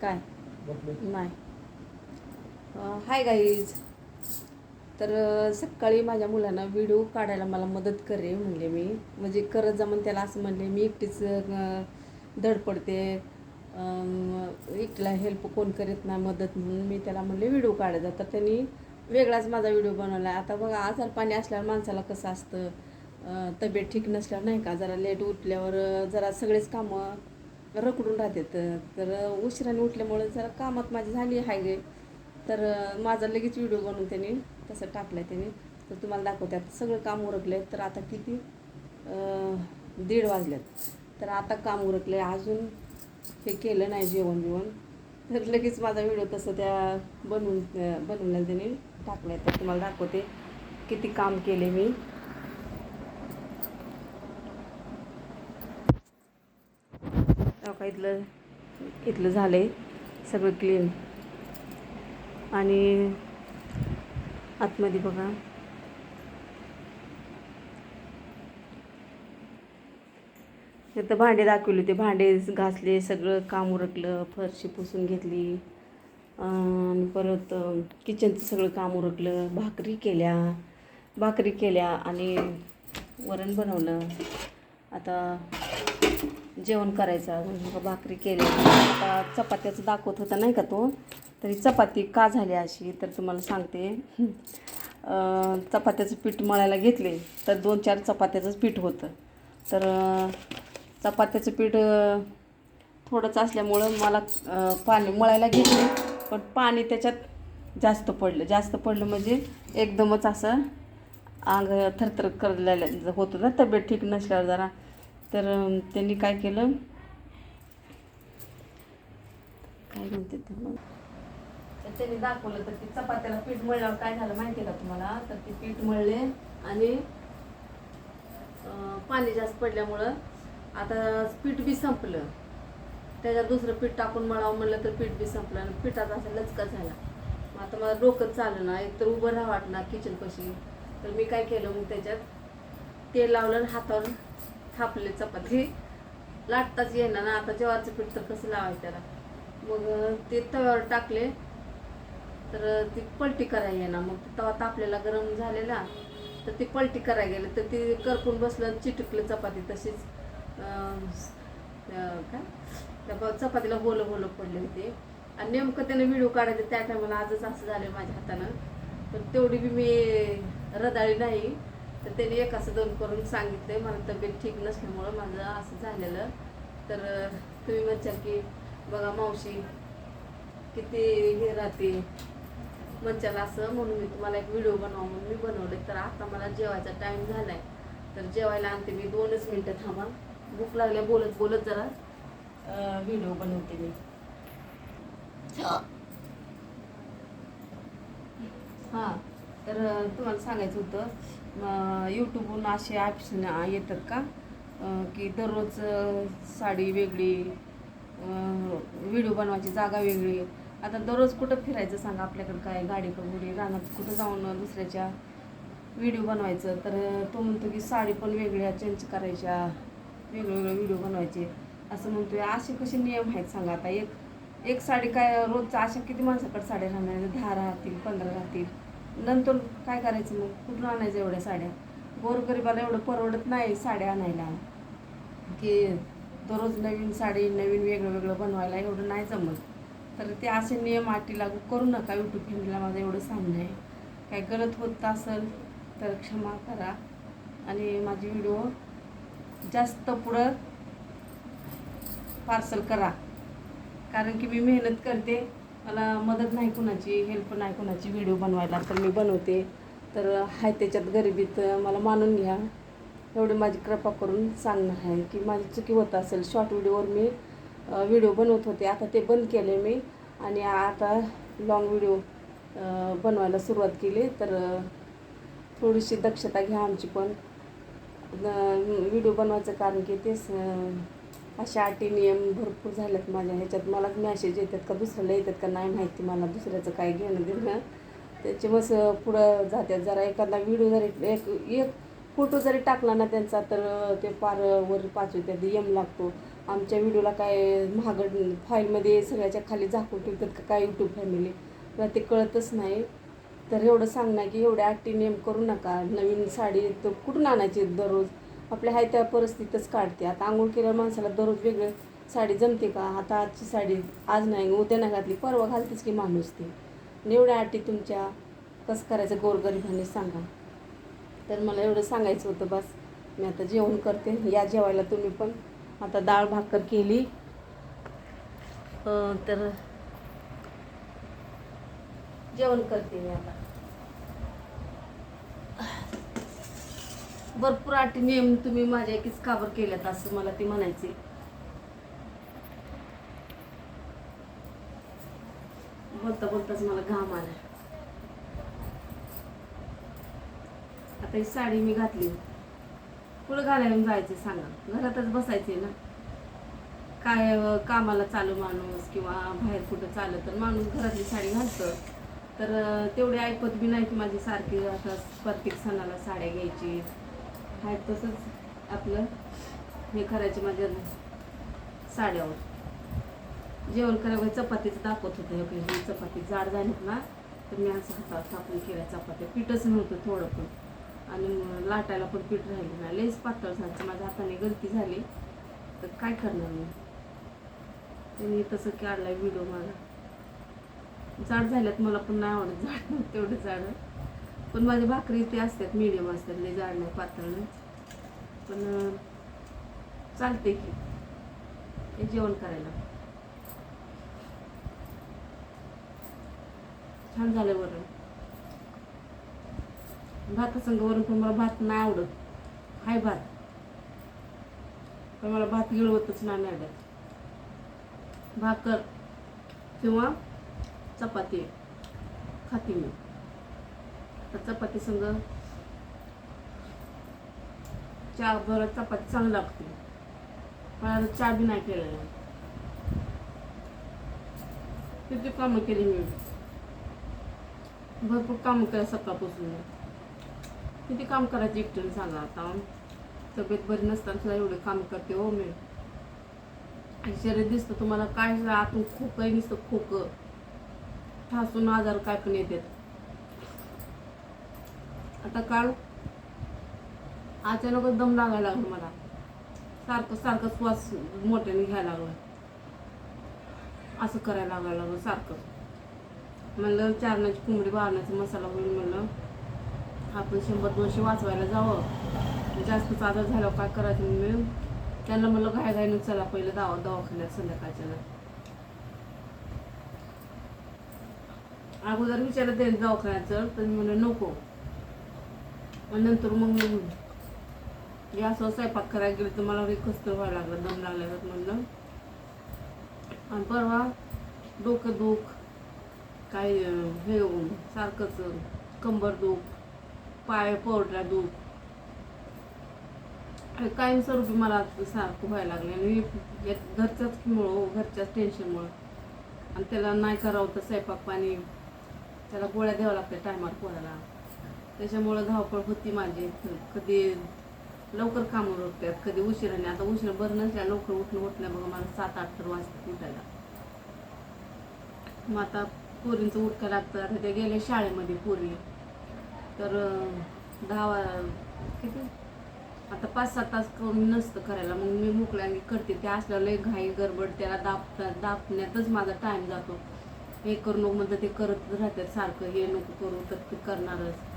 काय? नाही. Hi guys तर सकाळी माझ्या मुलांना व्हिडिओ काढायला मला मदत करे म्हणले मी. म्हणजे करत जा म्हणून त्याला असं म्हणले मी एकटीच धडपडते एकटीला हेल्प कोण करीत नाही मदत म्हणून मी त्याला म्हणले व्हिडिओ काढायचा तर त्यांनी वेगळाच माझा व्हिडिओ बनवला आता बघा आजार पाणी असल्यावर माणसाला कसं असतं? तब्येत ठीक नसल्यावर नाही का? जरा लेट उठल्यावर जरा सगळेच कामं रखडून राहते तर उशिराने उठल्यामुळे जरा कामात माझी झाली आहे गे तर माझा लगेच व्हिडिओ बनवून त्यांनी तसं टाकलं त्यांनी. तर तुम्हाला दाखवते आता सगळं काम उरकलं आहे तर आता किती? दीड वाजल्यात तर आता काम उरकलं आहे अजून हे केलं नाही जेवण बिवण. तर लगेच माझा व्हिडिओ तसं त्या बनवून बनवलेला त्यांनी त्यांनी आहे तर तुम्हाला दाखवते किती काम केले मी. तेव्हा इथलं इथलं झालं आहे सगळं क्लीन आणि आतमध्ये बघा. तर भांडे दाखवले होते. भांडे घासले सगळं काम उरकलं फरशी पुसून घेतली. आणि परत किचनचं सगळं काम उरकलं. भाकरी केल्या भाकरी केल्या आणि वरण बनवलं. आता जेवण करायचं अजून भाकरी केली आता चपात्याचं दाखवत होता नाही का तो? तरी चपाती का झाली अशी? तर तुम्हाला सांगते. चपात्याचं पीठ मळायला घेतले तर दोन चार चपात्याचंच पीठ होतं. तर चपात्याचं पीठ थोडंच असल्यामुळं मला पाणी मळायला घेतले. पण पाणी त्याच्यात जास्त पडलं. जास्त पडलं म्हणजे एकदमच असं अंग थरथर करायला होतं ना तब्येत ठीक नसल्यावर जरा तर त्यांनी काय केलं? काय म्हणते ते? तर त्यांनी दाखवलं तर ती चपात्याला पीठ मळल्यावर काय झालं माहिती आहे का तुम्हाला? तर ते पीठ मळले आणि पाणी जास्त पडल्यामुळं आता पीठ बी संपलं. त्याच्यात दुसरं पीठ टाकून मळावं म्हणलं तर पीठ बी संपलं आणि पिठाचा असा लचका झाला. मग आता मला डोकंच चाललं ना एकतर उभं राहा वाटणार कशी तर मी काय केलं मग त्याच्यात तेल लावलं आणि हातावर थापले चपाती. लाटताच येणार ना आता जेवाचं पीठ तर कसं लावायचं त्याला? मग ते तव्यावर टाकले तर ती पलटी करायला येणार मग तवा तापलेला गरम झालेला तर ती पलटी करायला गेलं. तर ती करपून बसलं चिटकलं चपाती तशीच. काय? त्या चपातीला होलं होलं पडले होते. आणि नेमकं त्यानं व्हिडिओ काढायचं त्या टायमाला आजच असं झालं माझ्या हातानं. तर तेवढी बी मी रदाळी नाही. तर त्याने एक असं दोन करून सांगितलं मला तब्येत ठीक नसल्यामुळं माझं असं झालेलं. तर तुम्ही म्हणशाल की बघा मावशी किती हे राहते. म्हणशाल असं म्हणून मी तुम्हाला एक व्हिडिओ बनवा म्हणून मी बनवले तर आता मला जेवायचा टाईम झालाय. तर जेवायला आणते मी दोनच मिनटं थांबा. भूक लागल्या बोलत बोलत जरा व्हिडिओ बनवते मी. हां. तर तुम्हाला सांगायचं होतं यूट्यूबवरून असे ऑप्शन येतात का? की दररोज साडी वेगळी व्हिडिओ बनवायची जागा वेगळी. आता दररोज कुठं फिरायचं सांगा आपल्याकडं काय? गाडी का गुडी रानात कुठं जाऊन दुसऱ्याच्या व्हिडिओ बनवायचं? तर तो म्हणतो की साडी पण वेगळ्या चेंज करायच्या. वेगळे वेगळे व्हिडिओ बनवायचे. असं म्हणतोय असे कसे नियम आहेत सांगा आता? एक एक साडी काय रोजचा अशा किती माणसाकडे साड्या राहणार? दहा राहतील पंधरा राहतील? नंतर काय करायचं मग? कुठून आणायचं एवढ्या साड्या? गोरगरिबाला एवढं परवडत नाही साड्या आणायला. की दररोज नवीन साडी नवीन वेगळं वेगळं बनवायला एवढं नाही जमत. तर ते असे नियम आटी लागू करू नका यूट्यूब फॅमिलीला माझं एवढं सांगणं आहे. काय गलत होत असेल तर क्षमा करा. आणि माझी व्हिडिओ जास्त पुढं पार्सल करा. कारण की मी मेहनत करते. मला मदत नाही कुणाची हेल्प नाही कुणाची व्हिडिओ बनवायला तर मी बनवते. तर हाय त्याच्यात गरिबीत मला मानून घ्या. एवढी माझी कृपा करून सांगणार आहे की माझी चुकी होत असेल शॉर्ट व्हिडिओवर मी व्हिडिओ बनवत होते. आता ते बंद केले मी आणि आता लॉंग व्हिडिओ बनवायला सुरुवात केली. तर थोडीशी दक्षता घ्या आमची पण. व्हिडिओ बनवायचं कारण की तेच अशा अटी नियम भरपूर झाल्यात माझ्या ह्याच्यात. मलाच मॅसेज येतात का दुसऱ्याला येतात का नाही माहिती. मला दुसऱ्याचं काय घेणं देणं. त्याचे मस पुढं जातात जरा एखादा व्हिडिओ जरी एक एक फोटो जरी टाकला ना त्यांचा तर ते फार वर पाचवी त्यात यम लागतो. आमच्या व्हिडिओला काय महागड फाईलमध्ये सगळ्याच्या खाली झाकून ठेवतात का काय यूट्यूब फॅमिली मला ते कळतच नाही. तर एवढं सांगणार की एवढ्या अटी नियम करू नका. नवीन साडी तर कुठून आणायची दररोज? आपल्या हाय त्या परिस्थितीतच काढते. आता आंघोळ केल्यावर माणसाला दररोज वेगळं साडी जमते का? आता आजची साडी आज नाही उद्या नाही घातली परवा घालतेच की माणूस ती? एवढ्या अटी तुमच्या कसं करायचं गोरगरिबांनी सांगा. तर मला एवढं सांगायचं होतं बस. मी आता जेवण करते या जेवायला तुम्ही पण. आता डाळ भाकर केली. तर जेवण करते मी आता. भरपूर अटी नियम तुम्ही माझ्या एकीच काबर केल्यात असं मला ते म्हणायचे. बोलता बोलताच मला घाम आला आता ही साडी मी घातली. कुठं घालायला जायचे सांगा. घरातच बसायचे ना. काय कामाला चालू माणूस किंवा बाहेर कुठं चाललं तर माणूस घरातली साडी घालतं. तर तेवढे तेवढी बी नाही की माझी सारखी आता प्रत्येक सणाला साड्या घ्यायची. आहे तसंच आपलं हे करायचे माझ्या साड्यावर. जेवण करायचं चपातीचं दाखवत होतं हे चपाती जाड झालीत ना तर मी असं हातात थापून केल्या चपात्या. पीठच नव्हतं थोडं पण. आणि लाटायला पण पीठ राहिलं ना लेस पातळ झालं माझ्या हाताने गलती झाली. तर काय करणार मी? त्यांनी तसं काढला व्हिडिओ मला. जाड झाल्यात मला पण नाही आवडत जाड. तेवढं जाड. पण माझ्या भाकरी ते असतात मिडियम असतात नाही जाड नाही पातळ नाही पण चालते की. हे जेवण करायला. छान झालं वरण. भातासंग वरून पण मला भात नाही आवडत. हाय भात. पण मला भात गिळवतच नाही आवडत भाकर किंवा चपाती खाते मी. चपाती संग चहा बरं चपाती चांगली लागते. पण आता चहा बी नाही केलेला. किती कामं केली मी? भरपूर कामं केलं सकाळपासून. किती काम करायचं एकटीने सांगा आता. तब्येत बरी नसताना सुद्धा एवढे काम करते हो मी. शरीर दिसतं तुम्हाला काय आतून खोकं नुसतं खोकं. ठासून आजार काय पण येतात. आता काल अचानकच दम लागायला लागला मला. सारखं सारखं श्वास मोठ्याने घ्यायला लागलं. असं करायला लागायला लागलं सारखं. म्हणलं चारण्याची कोंबडी बारण्याचा मसाला होईल म्हणलं आपण शंभर दोनशे वाचवायला जावं. जास्त आजार झाल्यावर काय करायचं म्हणून त्यांना म्हणलं घाय घाईनं चला पहिलं दावा दवाखान्यात संध्याकाळच्या अगोदर विचारलं त्यांनी दवाखान्याचं तर मी म्हणलं नको. आणि नंतर मग मी स्वयंपाक करायला गेलं तर मला कसं तर व्हायला लागलं दम लागल्यागत म्हणलं. आणि परवा डोकं दुख काय हे होऊन सारखंच कंबर दुख पाय पोरला दुख. कायम कायमस्वरूपी मला सारखं व्हायला लागलं आणि घरच्याच मुळं हो, घरच्याच टेन्शनमुळं आणि त्याला नाही करावं तर स्वयंपाक पाणी त्याला गोळ्या द्यावं लागतं टायमावर पोराला त्याच्यामुळं धावपळ होती माझी. कधी लवकर कामं उठतात कधी उशिराने आता उशिरा बरं नसल्या लवकर उठणं उठल्या बघा. मला सात आठ तर वाजतात उठायला. मग आता पोरींचं उठका लागतं. आता त्या गेले शाळेमध्ये पोरी. तर धावा दहा किती? आता पाच सात तास कमी नसतं करायला. मग मी मोकळ्याने करते. ते असल्या लय घाई गडबड त्याला दाब दापण्यातच माझा टाईम जातो. हे करू नको म्हणतं ते करत राहतात. सारखं हे नको करू तर ते करणारच.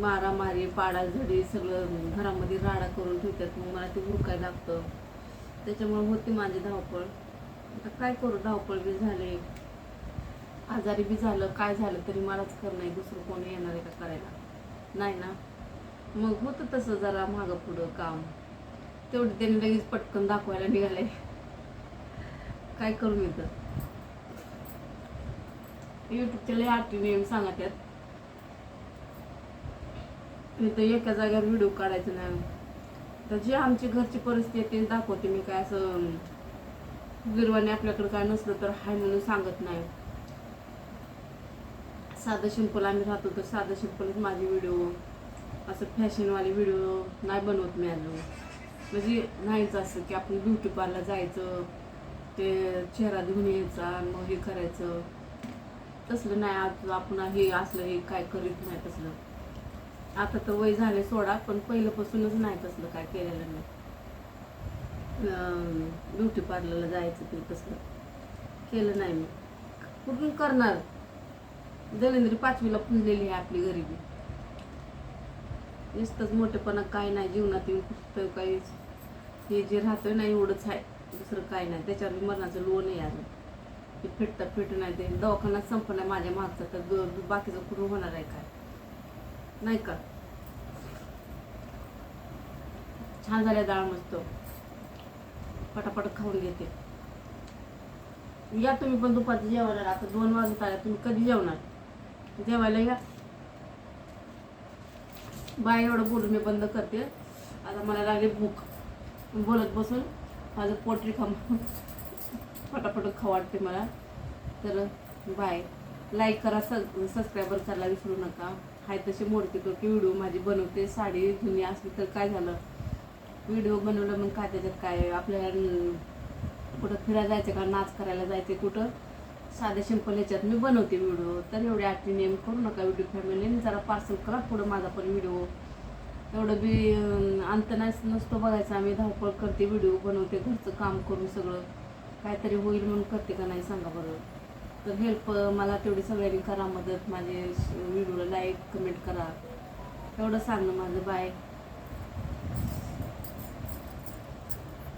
मारामारी पाडाझडी सगळं घरामध्ये राडा करून ठेवतात. मग मला ते उरकाय लागतं. त्याच्यामुळे होती माझी धावपळ. आता काय करू? धावपळ बी झाले. आजारी बी झालं. काय झालं तरी मलाच करणं आहे दुसरं कोणी येणार आहे का करायला? नाही ना? मग होतं तसं जरा मागं पुढं काम. तेवढं त्यांनी लगेच पटकन दाखवायला निघाले. काय करू मी तर? युट्यूबच्या लय आठवी नेम सांगा त्यात मी तर एका जागेवर व्हिडिओ काढायचं नाही. तर जे आमची घरची परिस्थिती आहे तेच दाखवते मी काय असं गिरवाने आपल्याकडे काय नसलं तर हाय म्हणून सांगत नाही. साधं सिंपल आम्ही राहतो तर साधं सिंपलच माझे व्हिडिओ असं फॅशनवाले व्हिडिओ नाही बनवत मी अजून. म्हणजे नाहीच असं की आपण ब्युटी पार्लर जायचं ते चेहरा धुवून यायचा मग हे करायचं. तसलं नाही आज आपण हे असलं हे काय करीत नाही तसलं. आता तर वय झाले सोडा पण पहिल्यापासूनच नाही तसलं काय केलेलं नाही. ब्युटी पार्लरला जायचं ते तसलं केलं नाही मी. कुठून करणार? दलेंद्री पाचवीला पुजलेली आहे आपली गरिबी नुसतंच मोठेपणा काय नाही जीवनात येऊन फक्त काही हे जे राहतं ना एवढंच आहे दुसरं काय नाही. त्याच्यावर बी मरणाचं लोन आहे अजून. ते फिटतं फिट नाही ते. दवाखाना संपणार माझ्या मागचं तर बाकीचं कुठून होणार आहे काय? नाही का छान झाल्या डाळ मस्त. पटापट खाऊन घेते. या तुम्ही पण दुपारचं जेवायला आता दोन वाजत आल्या तुम्ही कधी जेवणार? जेवायला या. बाय एवढं बोलून मी बंद करते. आता मला लागली भूक. बोलत बसून माझं पोल्ट्री खा पटापट खाऊ वाटते मला. तर बाय. लाईक करा सब सबस्क्रायबर करायला विसरू नका. हाय तसे मोडके की व्हिडिओ माझी बनवते साडी जुनी असली तर काय झालं? व्हिडिओ बनवलं मग काय त्याच्यात काय आपल्याला कुठं फिरायला जायचं का नाच करायला जायचं कुठं? साध्या सिंपल ह्याच्यात मी बनवते व्हिडिओ. तर एवढे आठवी नेम करू नका व्हिडिओ फॅमिली जरा पार्सल करा पुढं माझा पण व्हिडिओ. एवढं बी अंत नाही नसतो बघायचा आम्ही धावपळ करते व्हिडिओ बनवते घरचं काम करून सगळं. काहीतरी होईल म्हणून करते का नाही सांगा बरं. तर हेल्प मला तेवढी सगळ्यांनी करा मदत माझे व्हिडिओला लाईक कमेंट करा. एवढं सांगणं माझं बाय.